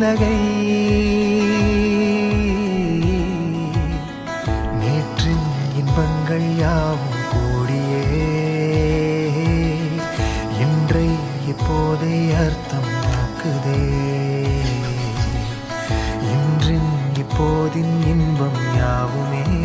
உலகை. நேற்றின் இன்பங்கள் யாவும் கூடியே. இன்றை இப்போதே அர்த்தம் ஆக்குதே. இன்றின் இப்போதின் இன்பம் யாவுமே.